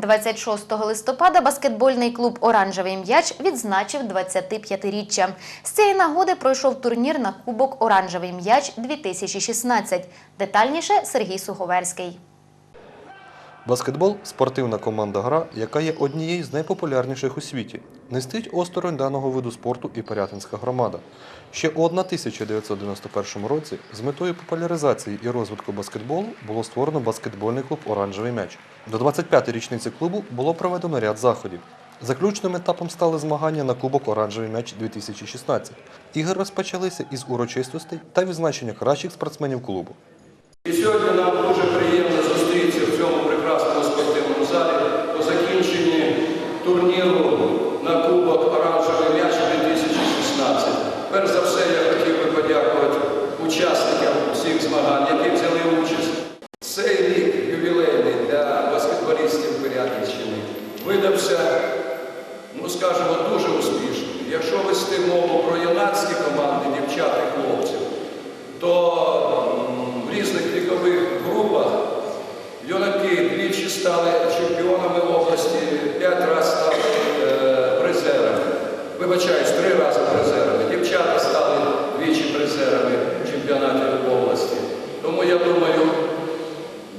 26 листопада баскетбольний клуб Оранжевий м'яч відзначив 25-річчя. З цієї нагоди пройшов турнір на Кубок Оранжевий м'яч 2016. Детальніше Сергій Суговерський. Баскетбол спортивна команда гра, яка є однією з найпопулярніших у світі. Не стоїть осторонь даного виду спорту і Порятинська громада. Ще у 1991 році з метою популяризації і розвитку баскетболу було створено баскетбольний клуб Оранжевий м'яч. До 25-ї річниці клубу було проведено ряд заходів. Заключним етапом стали змагання на Кубок Оранжевий м'яч 2016. Ігри розпочалися із урочистостей та відзначення кращих спортсменів клубу. І сьогодні нам дуже зустрітися в цьому прекрасному спортивному залі по закінченні турніру на Кубок Оранжевий м'яч 2016. Перш за все, я хотів би подякувати учасникам всіх змагань, які взяли участь. Цей рік ювілейний для баскетболістів Пирятинщини видався, ну скажімо, дуже успішним. Якщо вести мову про юнацькі команди, дівчат і хлопців, юнаки двічі стали чемпіонами області, п'ять разів стали е, призерами. Вибачаюсь, три рази призерами. Дівчата стали двічі призерами чемпіонатів області. Тому я думаю,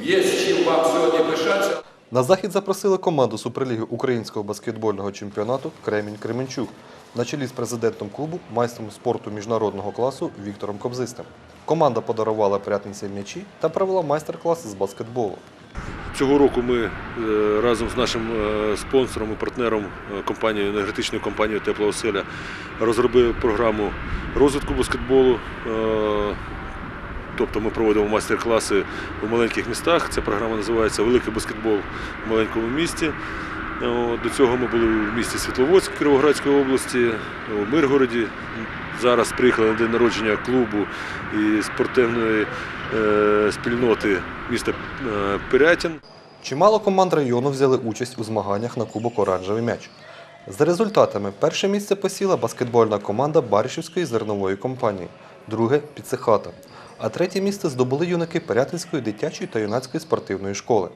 є з чим вам сьогодні пишатися. На захід запросили команду Суперліги українського баскетбольного чемпіонату Кремінь Кременчук на чолі з президентом клубу, майстром спорту міжнародного класу Віктором Кобзистим. Команда подарувала прятинцям м'ячі та провела майстер-клас з баскетболу. Цього року ми е, разом з нашим е, спонсором і партнером е, компанією енергетичною компанією Тепла оселя розробили програму розвитку баскетболу. Тобто ми проводимо майстер-класи у маленьких містах. Ця програма називається Великий баскетбол в маленькому місті. До цього ми були в місті Світловодськ Кіровоградської області, у Миргороді. Зараз приїхали на день народження клубу і спортивної е, спільноти міста е, Пирятин. Чимало команд району взяли участь у змаганнях на Кубок Оранжевий м'яч. За результатами, перше місце посіла баскетбольна команда Баришівської зернової компанії, друге Піцехата, а третє місце здобули юнаки Порятинської дитячої та юнацької спортивної школи.